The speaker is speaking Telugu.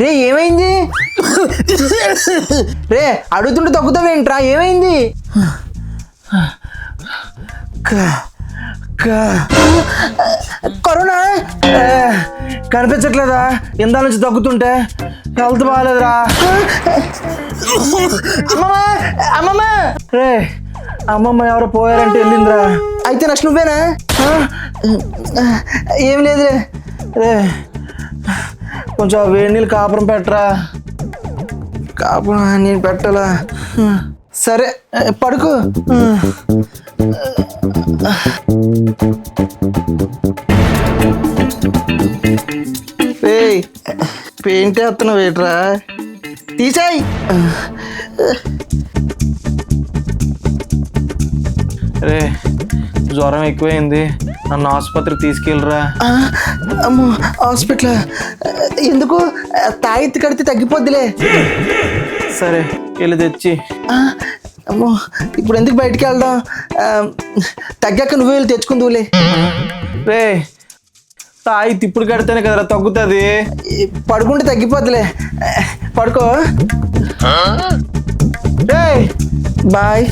రే ఏమైంది? రే అడుగుతుంటే తగ్గుతావేంట్రా? ఏమైంది? కరోనా? కనిపించట్లేదా? ఇందా నుంచి తగ్గుతుంటే? హెల్త్ బాగాలేదురా. అమ్మమ్మ అమ్మమ్మ! రే అమ్మమ్మ ఎవరో పోయారంటే వెళ్ళిందిరా. అయితే నెక్స్ట్ నువ్వేనా? ఏం లేదు రే కొంచెం వేడి నీళ్ళు కాపురం పెట్టరా? కాపురం నేను పెట్టాలా? సరే పడుకో. పెయింట్ వేస్తున్నావు వేట్రా తీసాయి. రే జ్వరం ఎక్కువైంది. నన్ను ఆసుపత్రికి తీసుకెళ్ళరా. అమ్మో హాస్పిటల్. ఎందుకు? తాయెత్తి కడితే తగ్గిపోద్దిలే. సరే వెళ్ళి తెచ్చి. అమ్మో ఇప్పుడు ఎందుకు బయటికి వెళ్దాం? తగ్గాక నువ్వే వెళ్ళి తెచ్చుకుందువులే. రే తాయి తిప్పుడు కడితేనే కదరా తగ్గుతుంది. పడుకుంటే తగ్గిపోద్దిలే. పడుకో. రే బాయ్.